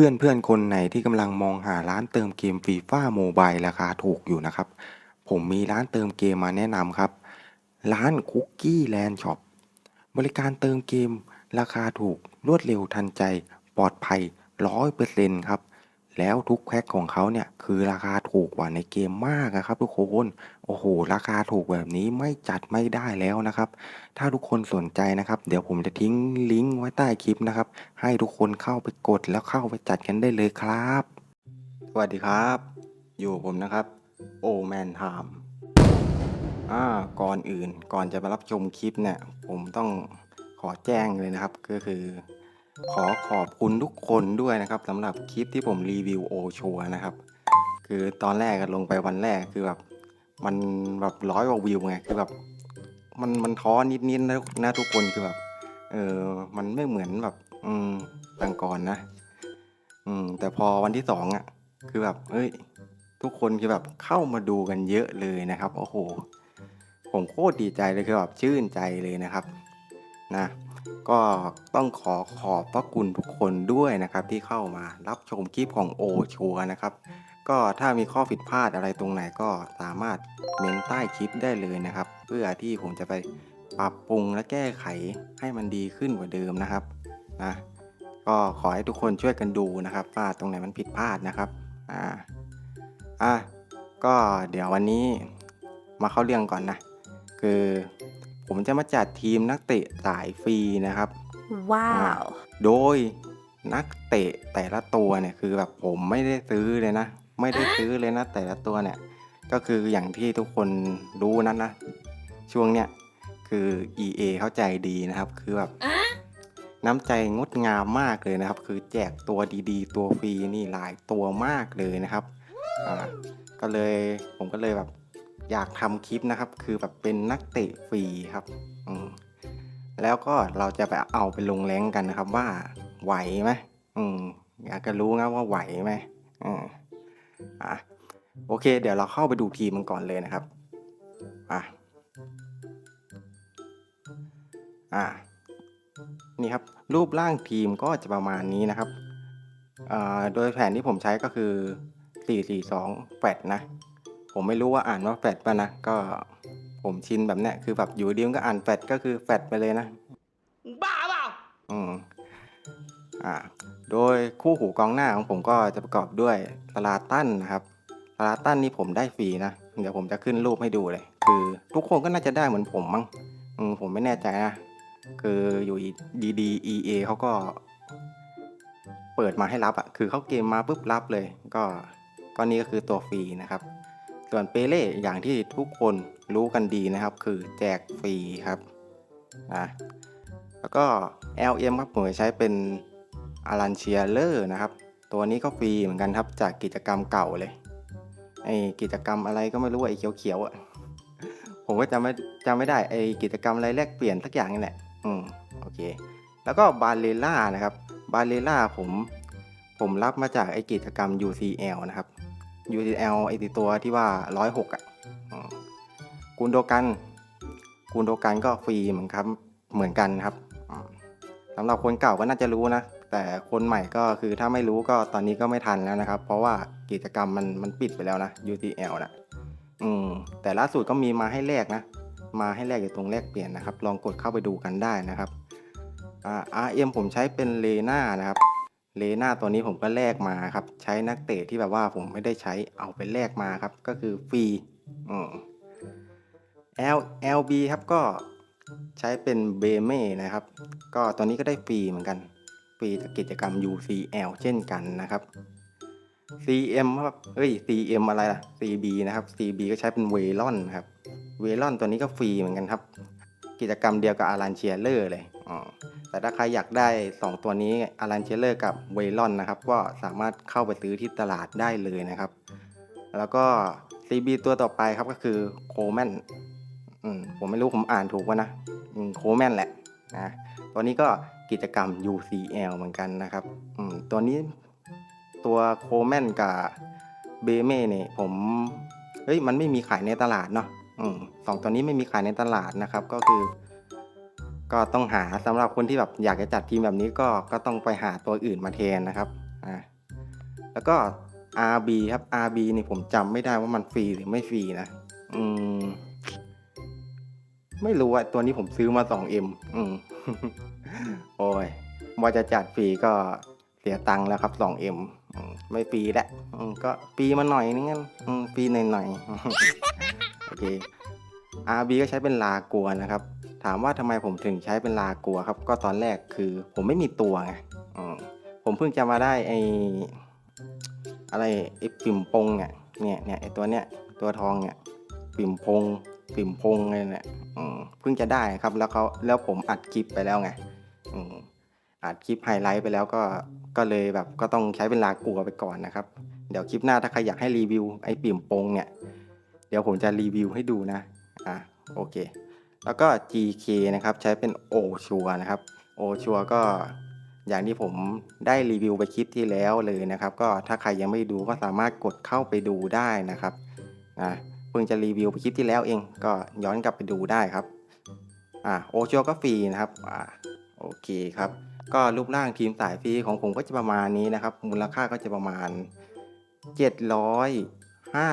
พื่อนเพื่อนคนไหนที่กำลังมองหาร้านเติมเกมฟีฟ่าโมบายราคาถูกอยู่นะครับ ผมมีร้านเติมเกมมาแนะนำครับ ร้านคุกกี้แลนด์ช็อปบริการเติมเกม ราคาถูกรวดเร็วทันใจ ปลอดภัยร้อยเปอร์เซ็นต์ครับ แล้วทุกแพ็คของเขาเนี่ยคือราคาถูกกว่าในเกมมากอะครับ ทุกคนโอ้โห ราคาถูกแบบนี้ไม่จัดไม่ได้แล้วนะครับ ถ้าทุกคนสนใจนะครับ เดี๋ยวผมจะทิ้งลิงก์ไว้ใต้คลิปนะครับ ให้ทุกคนเข้าไปกดแล้วเข้าไปจัดกันได้เลยครับ สวัสดีครับ อยู่ผมนะครับโอแมนไทม์อ่าก่อนอื่นก่อนจะมารับชมคลิปเนี่ย ผมต้องขอแจ้งเลยนะครับ ก็คือ ขอขอบคุณทุกคนด้วยนะครับสำหรับคลิปที่ผมรีวิวโอชัวนะครับ คือตอนแรกลงไปวันแรกคือแบบมันแบบร้อยกว่าวิวไงคือแบบมันมันท้อนิดๆนะนะทุกคนคือแบบเออมันไม่เหมือนแบบ อืมต่างก่อนนะ อืม แต่พอวันที่สองอะ คือแบบเอ้ย ทุกคนคือแบบเข้ามาดูกันเยอะเลยนะครับโอ้โหผมโคตรดีใจเลยคือแบบชื่นใจเลยนะครับ นะ ก็ต้องขอขอบพระคุณทุกคนด้วยนะครับที่เข้ามารับชมคลิปของโอชัวนะครับ ก็ถ้ามีข้อผิดพลาดอะไรตรงไหนก็สามารถเมนใต้คลิปได้เลยนะครับ เพื่อที่ผมจะไปปรับปรุงและแก้ไขให้มันดีขึ้นกว่าเดิมนะครับนะก็ขอให้ทุกคนช่วยกันดูนะครับว่าตรงไหนมันผิดพลาดนะครับอ่าอะก็เดี๋ยววันนี้มาเข้าเรื่องก่อนนะ คือ ผมจะมาจัดทีมนักเตะสายฟรีนะครับ Wow. โดยนักเตะแต่ละตัวเนี่ยคือแบบผมไม่ได้ซื้อเลยนะ ไม่ได้ซื้อเลยนะแต่ละตัวเนี่ย ก็คืออย่างที่ทุกคนรู้นั้นนะ ช่วงเนี้ยคือ EA เข้าใจดีนะครับ คือแบบน้ำใจงดงามมากเลยนะครับ คือแจกตัวดีๆ ตัวฟรีนี่หลายตัวมากเลยนะครับ อ่า ก็เลยผมก็เลยแบบ อยากทำคลิปนะครับ คือแบบเป็นนักเตะฟรีครับอืมแล้วก็เราจะไปเอาไปลงแรงกันนะครับว่าไหวไหมอืมอยากจะรู้นะว่าไหวไหมอืมอะโอเค เดี๋ยวเราเข้าไปดูทีมมันก่อนเลยนะครับอะอะนี่ครับรูปร่างทีมก็จะประมาณนี้นะครับอ่าโดยแผนที่ผมใช้ก็คือ 442แฟดนะ ผมไม่รู้ว่าอ่านว่าแฟดป่ะนะก็ผมชินแบบเนี้ยคือแบบอยู่ดีมันก็อ่านแฟดก็คือแฟดไปเลยนะ บ้าเปล่าอืมอ่า โดยคู่หูกองหน้าของผมก็จะประกอบด้วยสลาตันนะครับสลาตันนี่ผมได้ฟรีนะเดี๋ยวผมจะขึ้นรูปให้ดูเลย คือทุกคนก็น่าจะได้เหมือนผมมั้งอืมผมไม่แน่ใจนะคืออยู่ดีๆ EA เขาก็ เปิดมาให้รับอะ่ะคือเขาเกมมาปุ๊บรับเลย ก็ก็นี่ก็คือตัวฟรีนะครับ ส่วนเปเล่อย่างที่ทุกคนรู้กันดีนะครับ คือแจกฟรีครับอะแล้วก็ LM ครับผมใช้เป็นอารันเชียเลอร์นะครับ ตัวนี้ก็ฟรีเหมือนกันครับจากกิจกรรมเก่าเลยไอกิจกรรมอะไรก็ไม่รู้ไอเขียวๆอะ่ะผมก็จำไม่จำไม่ได้ไอกิจกรรมอะไรแลกเปลี่ยนสักอย่างนี่แหละอืมโอเค แล้วก็บาเลล่านะครับบาเลล่าผมผมรับมาจากไอกิจกรรม UCL นะครับ UCL ไอติตัวที่ว่า 106 อะอืมกุนโดกันกุนโดกันก็ฟรีเหมือนครับ เหมือนกันครับสำหรับคนเก่าก็น่าจะรู้นะ แต่คนใหม่ก็คือถ้าไม่รู้ก็ตอนนี้ก็ไม่ทันแล้วนะครับ เพราะว่ากิจกรรมมันมันปิดไปแล้วนะ UCL นะอืมแต่ล่าสุดก็มีมาให้แลกนะ มาให้แลกอยู่ตรงแลกเปลี่ยนนะครับ ลองกดเข้าไปดูกันได้นะครับอ่า RM ผมใช้เป็นเลน่านะครับ เลน่าตัวนี้ผมก็แลกมาครับ ใช้นักเตะที่แบบว่าผมไม่ได้ใช้เอาไปแลกมาครับ ก็คือฟรีอืม L LB ครับก็ใช้เป็นเบเม่นะครับ ก็ตัวนี้ก็ได้ฟรีเหมือนกันฟรีจากกิจกรรม UCL เช่นกันนะครับ CM ครับเฮ้ย CM อะไรล่ะ CB นะครับ CB ก็ใช้เป็นเวลอนครับ เวลอนตัวนี้ก็ฟรีเหมือนกันครับ กิจกรรมเดียวกับอารันเชียเลอร์เลย แต่ถ้าใครอยากได้ 2 ตัวนี้อารันเชเลอร์กับเวลอนนะครับ ก็สามารถเข้าไปซื้อที่ตลาดได้เลยนะครับ แล้วก็ CB ตัวต่อไปครับก็คือโคแมนผมไม่รู้ผมอ่านถูกวะนะโคแมนแหละนะตัวนี้ก็กิจกรรม UCL เหมือนกันนะครับตัวนี้ตัวโคแมนกับเบเม่เนี่ยผมเฮ้ยมันไม่มีขายในตลาดเนาะอสองตัวนี้ไม่มีขายในตลาดนะครับ ก็คือ ก็ต้องหาสำหรับคนที่แบบอยากจะจัดทีมแบบนี้ก็ก็ต้องไปหาตัวอื่นมาแทนนะครับอะแล้วก็ RB ครับ RB นี่ผมจำไม่ได้ว่ามันฟรีหรือไม่ฟรีนะอืมไม่รู้อะตัวนี้ผมซื้อมา 2M อืมโอ้ยว่าจะจัดฟรีก็เสียตังค์แล้วครับ 2M อืมไม่ฟรีแหละก็ฟรีมาหน่อยนึงงั้นฟรีหน่อยๆ โอเค RB ก็ใช้เป็นลากัวนะครับ ถามว่าทำไมผมถึงใช้เป็นลากัวครับ ก็ตอนแรกคือผมไม่มีตัวไงผมเพิ่งจะมาได้ไออะไรไอปิ่มปงเนี่ยเนี่ยเนี่ยไอตัวเนี้ยตัวทองเนี่ยปิ่มพงปิ่มพงเลยเนี่ยเพิ่งจะได้ครับแล้วเขาแล้วผมอัดคลิปไปแล้วไงอัดคลิปไฮไลท์ไปแล้วก็ก็เลยแบบก็ต้องใช้เป็นลากัวไปก่อนนะครับ เดี๋ยวคลิปหน้าถ้าใครอยากให้รีวิวไอปิ่มปงเนี่ยเดี๋ยวผมจะรีวิวให้ดูนะอะโอเค แล้วก็ GK นะครับใช้เป็นโอชัวนะครับโอชัวก็อย่างที่ผมได้รีวิวไปคลิปที่แล้วเลยนะครับ ก็ถ้าใครยังไม่ดูก็สามารถกดเข้าไปดูได้นะครับนะเพิ่งจะรีวิวไปคลิปที่แล้วเองก็ย้อนกลับไปดูได้ครับอะโอชัวก็ฟรีนะครับอะโอเคครับก็รูปร่างทีมสายฟรีของผมก็จะประมาณนี้นะครับ มูลค่าก็จะประมาณ 700ห้า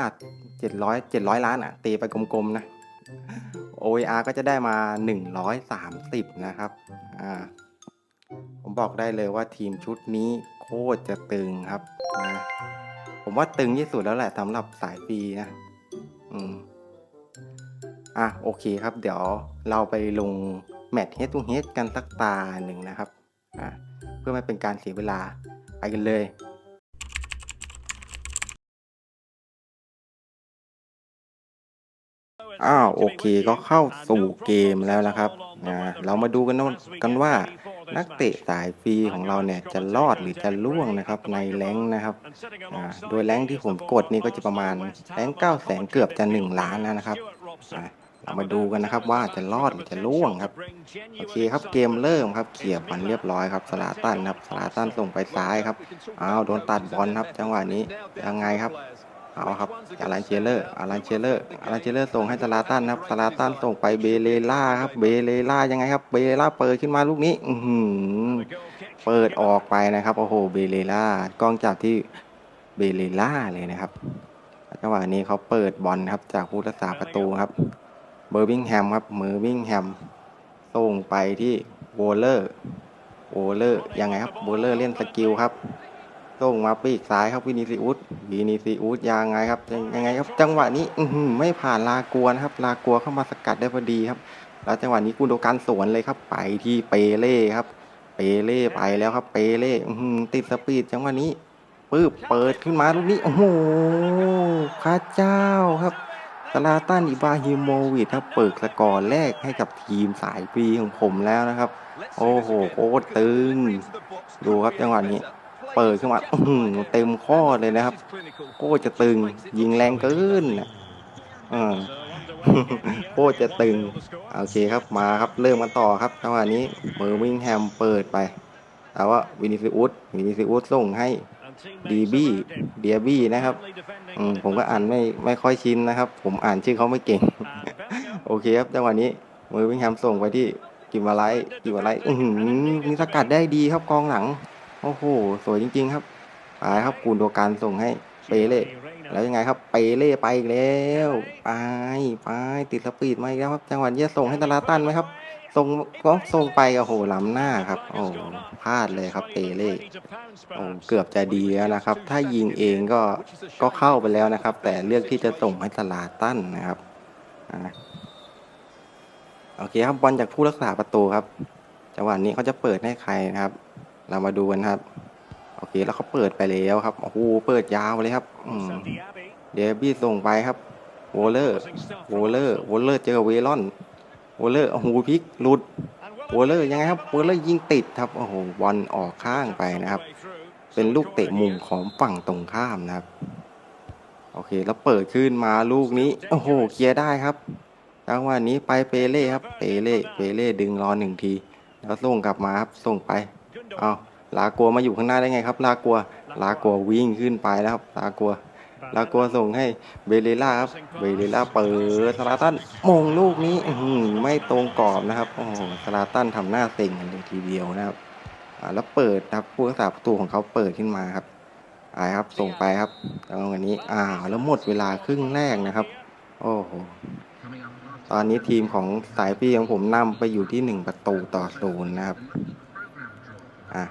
เจ็ดร้อยเจ็ดร้อยล้านอะตีไปกลมๆนะ OAR ก็จะได้มา 130 นะครับ อ่า ผมบอกได้เลยว่าทีมชุดนี้โคตรจะตึงครับนะผมว่าตึงที่สุดแล้วแหละสำหรับสายฟรีนะ อืม อะ โอเคครับ เดี๋ยวเราไปลงแมตช์ head to head กันสักตาหนึ่งนะครับ อะ เพื่อไม่เป็นการเสียเวลาไปกันเลย อ้าวโอเคก็เข้าสู่เกมแล้วนะครับอ่าเรามาดูกันว่ากันว่านักเตะสายฟรีของเราเนี่ยจะรอดหรือจะล่วงนะครับในแรงนะครับอ่าโดยแรงที่ผมกดนี่ก็จะประมาณแรงเก้าแสนเกือบจะ 1 ล้านแล้วนะครับอ่าเรามาดูกันนะครับว่าจะรอดหรือจะล่วงครับโอเคครับเกมเริ่มครับเขี่ยบอลเรียบร้อยครับสลาตันครับสลาตันส่งไปซ้ายครับอ้าวโดนตัดบอลครับ จังหวะนี้ยังไงครับ เอาครับอารันเชเลอร์อารันเชเลอร์อารันเชเลอร์ส่งให้ซาลาตันครับซาลาตันส่งไปเบเลล่าครับเบเลล่ายังไงครับเบเลล่าเปิดขึ้นมาลูกนี้อืเปิดออกไปนะครับโอ้โหเบเลล่ากล้องจับที่เบเลล่าเลยนะครับจังหวะนี้เขาเปิดบอลครับจากผู้รักษาประตูครับเบอร์บิงแฮมครับเมอร์บิงแฮมส่งไปที่โวลเลอร์โวลเลอร์ยังไงครับโวลเลอร์เล่นสกิลครับ ส่งมาปีกซ้ายครับวินิซิอุสวินิซิอุสยังไงครับยังไงครับ จังหวะนี้อืไม่ผ่านลากัวนะครับ ลากัวเข้ามาสกัดได้พอดีครับ แล้วจังหวะนี้กุนโดการสวนเลยครับ ไปที่เปเล่ครับ เปเล่ไปแล้วครับ เปเล่ติดสปีดจังหวะนี้ปึ๊บเปิดขึ้นมาลูกนี้โอ้โหพระเจ้าครับซาลาตันอิบาฮิโมวิชครับเปิดสกอร์แรกให้กับทีมสายฟรีของผมแล้วนะครับ โอ้โหโคตรตึง ดูครับจังหวะนี้ เปิดขึ้นมาอื้อหือเต็มข้อเลยนะครับโคจะตึง ยิงแรงเกินอ่าโคจะตึง โอเคครับมาครับเริ่มกันต่อครับจังหวะนี้เบอร์มิงแฮมเปิดไปแต่ว่าวินิซิอุสวินิซิอุสส่งให้ดีบี้เดียบี้นะครับอืมผมก็อ่านไม่ไม่ค่อยชินนะครับ ผมอ่านชื่อเขาไม่เก่ง โอเคครับจังหวะนี้เบอร์มิงแฮมส่งไปที่กิมมาไลกิมมาไลท์อือหือมีสกัดได้ดีครับกองหลัง โอ้โห สวยจริง ๆ ครับไปครับกูนโดการส่งให้เปเล่แล้วยังไงครับ เปเล่ไปอีกแล้วไปไปติดสปีดมาอีกแล้วครับ จังหวะนี้จะส่งให้ตาลาตันไหมครับส่งก็ส่งไปโอ้โหล้ำหน้าครับ โอ้พลาดเลยครับเปเล่โอ้เกือบจะดีแล้วนะครับ ถ้ายิงเองก็ก็เข้าไปแล้วนะครับ แต่เลือกที่จะส่งให้ตาลาตันนะครับอ่าโอเคครับบอลจากผู้รักษาประตูครับจังหวะนี้เขาจะเปิดให้ใครนะครับ เรามาดูกันครับ โอเคแล้วเขาเปิดไปแล้วครับโอ้โหเปิดยาวเลยครับอืมเดบี้ส่งไปครับโวลเลอร์โวลเลอร์โวลเลอร์เจอเวลอนโวลเลอร์โอ้โหพลิกหลุดโวลเลอร์ยังไงครับโวลเลอร์ยิงติดครับโอ้โหบอลออกข้างไปนะครับ เป็นลูกเตะมุมของฝั่งตรงข้ามนะครับ โอเคแล้วเปิดขึ้นมาลูกนี้โอ้โหเคลียร์ได้ครับจังหวะนี้ไปเปเล่ครับเปเล่เปเล่ดึงรอหนึ่งที แล้วส่งกลับมาครับส่งไป เอาลากัวมาอยู่ข้างหน้าได้ไงครับ ลากัว ลากัววิ่งขึ้นไปแล้วครับ ลากัว ลากัวส่งให้เบเลล่าครับ เบเลล่าเปิดสลาตันมงลูกนี้อื้อหือไม่ตรงกรอบนะครับ โอ้โหสลาตันทำหน้าเต็งกันเลยทีเดียวนะครับอ่าแล้วเปิดนะครับผู้รักษาประตูของเขาเปิดขึ้นมาครับอ่าครับส่งไปครับแล้ววันนี้อ้าวแล้วหมดเวลาครึ่งแรกนะครับ โอ้โหตอนนี้ทีมของสายพี่ของผมนำไปอยู่ที่หนึ่งประตูต่อศูนย์นะครับ อะ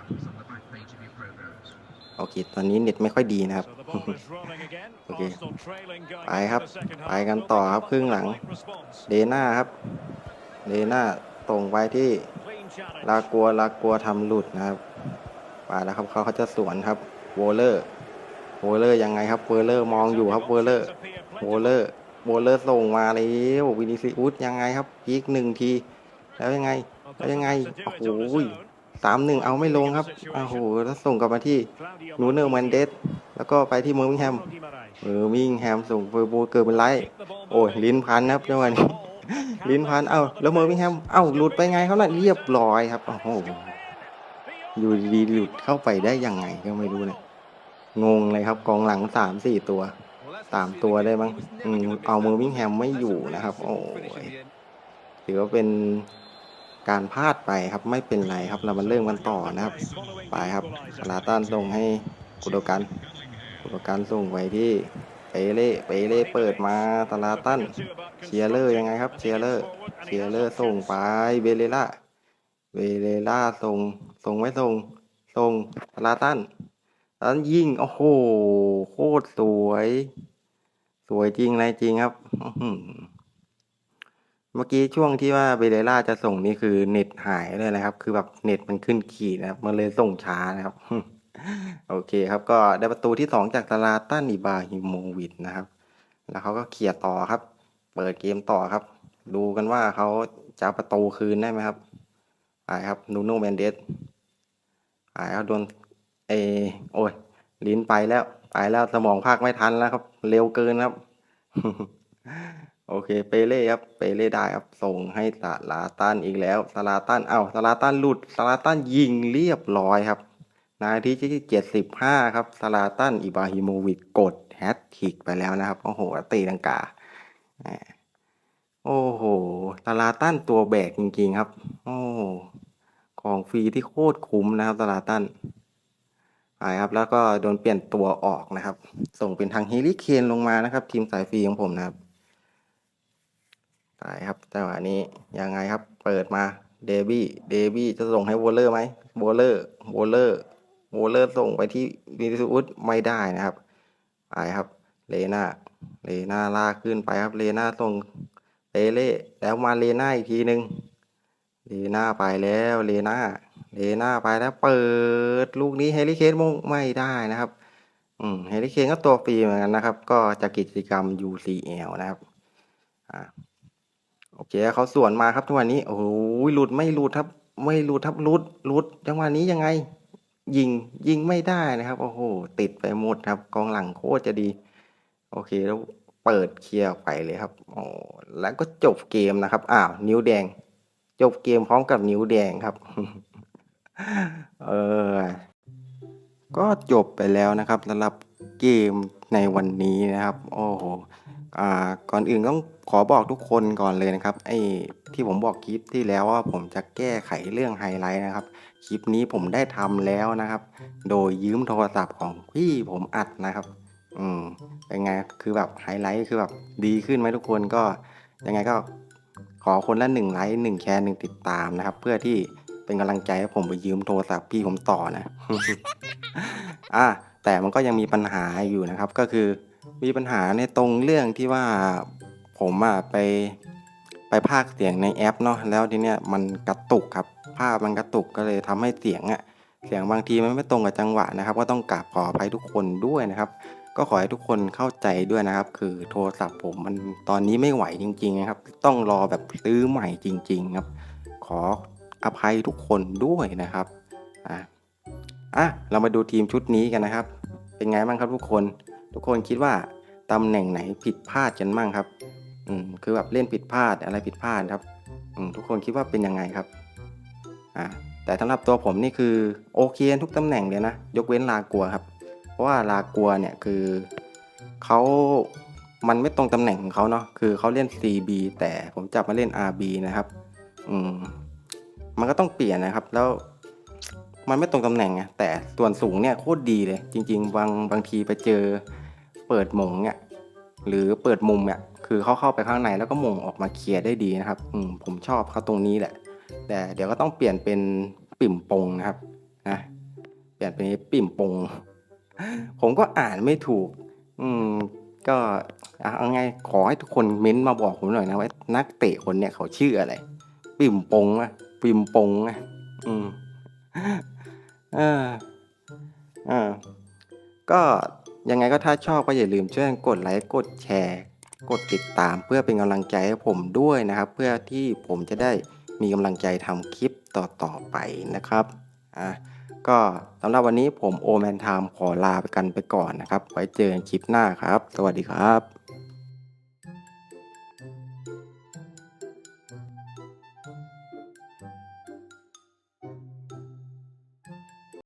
โอเค ตอนนี้เน็ตไม่ค่อยดีนะครับ โอเค ไปครับ ไปกันต่อครับครึ่งหลัง เดน่าครับ เดน่าส่งไปที่ลากัวลากัวทำหลุดนะครับมาแล้วครับเขาเขาจะสวนครับโวเลอร์โวเลอร์ยังไงครับโวเลอร์มองอยู่ครับโวเลอร์โวเลอร์โวเลอร์ส่งมาแล้ววินิซิอุสยังไงครับพีกหนึ่งที แล้วยังไง แล้วยังไงโอ้โห สามหนึ่งเอาไม่ลงครับโอ้โหแล้วส่งกลับมาที่นูเนอร์แมนเดสแล้วก็ไปที่เมอร์มิงแฮมเมอมิงแฮมส่งไปโบเกิดเป็นไรโอ้ยลิ้นพันนะครับจังหวะนี้ลิ้นพันเอ้าแล้วเมอร์มิงแฮมเอ้าหลุดไปไงเขาน่ะเรียบร้อยครับโอ้โหอยู่ดีหลุดเข้าไปได้ยังไงก็ไม่รู้เนี่ยงงเลยครับกองหลังสามสี่ตัวสามตัวได้มั้งเอาเมอร์มิงแฮมไม่อยู่นะครับ โอ้ยถือว่าเป็น การพลาดไปครับไม่เป็นไรครับเรามาเริ่มกันต่อนะครับ ไปครับสลาตันส่งให้กุโดกันกุโดกันส่งไปที่เปเล่เปเล่เปิดมาสลาตันเชียร์เลอร์ยังไงครับเชียร์เลอร์เชียร์เลอร์ส่งไปเบเลล่าเบเลล่าส่งส่งไม่ส่งส่งสลาตันสลาตันยิงโอ้โหโคตรสวย สวยจริงอะไรจริงครับ เมื่อกี้ช่วงที่ว่าเบเลล่าจะส่งนี่คือเน็ตหายเลยนะครับ คือแบบเน็ตมันขึ้นขีดนะครับ มันเลยส่งช้านะครับ โอเคครับ ก็ได้ประตูที่สองจากตาลาตันอิบาฮิโมวิชนะครับ แล้วเขาก็เคลียต่อครับ เปิดเกมต่อครับ ดูกันว่าเขาจะประตูคืนได้ไหมครับไปครับนูโนแมนเดสไปครับโดนเออโอ้ยลิ้นไปแล้ว ไปแล้วสมองภาคไม่ทันแล้วครับ เร็วเกินครับ โอเค เปเล่ครับ เปเล่ได้ครับ ส่งให้สลาตันอีกแล้วสลาตัน เอ้าสลาตันหลุดสลาตันยิงเรียบร้อยครับ นาทีที่เจ็ดสิบห้าครับสลาตัน อิบราฮิโมวิชกดแฮตทริกไปแล้วนะครับ โอ้โหตีลังกา โอ้โหสลาตันตัวแบกจริงๆครับ โอ้ของฟรีที่โคตรคุ้มนะครับสลาตันไปครับ แล้วก็โดนเปลี่ยนตัวออกนะครับ ส่งเป็นทางเฮลิเคนลงมานะครับ ทีมสายฟรีของผมนะครับ ไปครับจังหวะนี้ยังไงครับ เปิดมาเดบี้เดบี้จะส่งให้วอลเลอร์ไหมวอลเลอร์วอลเลอร์โวเลอร์ส่งไปที่วินิสุสไม่ได้นะครับไปครับเลนาเลนาลากขึ้นไปครับเลนาส่งเปเล่แล้วมาเลนาอีกทีหนึ่งเลนาไปแล้วเลนาเลนาไปแล้วเปิดลูกนี้เฮลิเคนมงไม่ได้นะครับอืมเฮลิเคนก็ตัวฟรีเหมือนกันนะครับ ก็จากกิจกรรม UCL นะครับอ่า โอเคเขาสวนมาครับจังหวะนี้ โอ้โหหลุดไม่หลุดครับ ไม่หลุดครับหลุดหลุดจังหวะนี้ยังไง ยิงยิงไม่ได้นะครับ โอ้โห ติดไปหมดครับ กองหลังโคตรจะดี โอเคแล้วเปิดเคลียร์ไปเลยครับโอ้แล้วก็จบเกมนะครับ อ้าว นิ้วแดง จบเกมพร้อมกับนิ้วแดงครับ เออ ก็จบไปแล้วนะครับสำหรับเกมในวันนี้นะครับ โอ้โห ก่อนอื่นต้องขอบอกทุกคนก่อนเลยนะครับไอ้ที่ผมบอกคลิปที่แล้วว่าผมจะแก้ไขเรื่องไฮไลท์นะครับคลิปนี้ผมได้ทำแล้วนะครับ โดยยืมโทรศัพท์ของพี่ผมอัดนะครับอืมเป็นไงคือแบบไฮไลท์คือแบบดีขึ้นไหมทุกคนก็ยังไงก็ขอคนละหนึ่งไลค์หนึ่งแชร์หนึ่งติดตามนะครับ เพื่อที่เป็นกำลังใจให้ผมไปยืมโทรศัพท์พี่ผมต่อนะอะแต่มันก็ยังมีปัญหาอยู่นะครับก็คือ มีปัญหาในตรงเรื่องที่ว่าผมอะไปไปพากเสียงในแอปเนาะแล้วทีเนี้ยมันกระตุกครับภาพมันกระตุกก็เลยทำให้เสียงอะเสียงบางทีมันไม่ตรงกับจังหวะนะครับ ก็ต้องกราบขออภัยทุกคนด้วยนะครับ ก็ขอให้ทุกคนเข้าใจด้วยนะครับ คือโทรศัพท์ผมมันตอนนี้ไม่ไหวจริงๆนะครับ ต้องรอแบบซื้อใหม่จริง ๆ ครับ ขออภัยทุกคนด้วยนะครับอะอะเรามาดูทีมชุดนี้กันนะครับ เป็นไงบ้างครับทุกคน ทุกคนคิดว่าตำแหน่งไหนผิดพลาดกันบ้างครับ อืมคือแบบเล่นผิดพลาดอะไรผิดพลาดครับ อืมทุกคนคิดว่าเป็นยังไงครับ อ่า แต่สำหรับตัวผมนี่คือโอเคทุกตำแหน่งเลยนะ ยกเว้นลากัวครับ เพราะว่าลากัวเนี่ยคือเขามันไม่ตรงตำแหน่งของเขาเนาะ คือเขาเล่น CB แต่ผมจับมาเล่น RB นะครับ อืม มันก็ต้องเปลี่ยนนะครับ แล้วมันไม่ตรงตำแหน่งไงแต่ส่วนสูงเนี่ยโคตรดีเลย จริง ๆ บางบางทีไปเจอ เปิดมงเนี่ยหรือเปิดมุมเนี่ยคือเขาเข้าไปข้างในแล้วก็มงออกมาเคลียร์ได้ดีนะครับอืมผมชอบเขาตรงนี้แหละ แต่เดี๋ยวก็ต้องเปลี่ยนเป็นปิ่มปงนะครับนะเปลี่ยนเป็นปิ่มปง ผมก็อ่านไม่ถูก อืมก็อะเอาไงขอให้ทุกคนเม้นต์มาบอกผมหน่อยนะว่านักเตะคนเนี่ยเขาชื่ออะไร ปิ่มปงอะปิ่มปงอะอืมเออเออก็ ยังไงก็ถ้าชอบก็อย่าลืมช่วยกดไลค์กดแชร์ กดติดตามเพื่อเป็นกำลังใจให้ผมด้วยนะครับ เพื่อที่ผมจะได้มีกำลังใจทำคลิปต่อๆไปนะครับอะก็สำหรับวันนี้ผมโอแมนไทม์ขอลาไปกันไปก่อนนะครับ ไว้เจอกันคลิปหน้าครับ สวัสดีครับ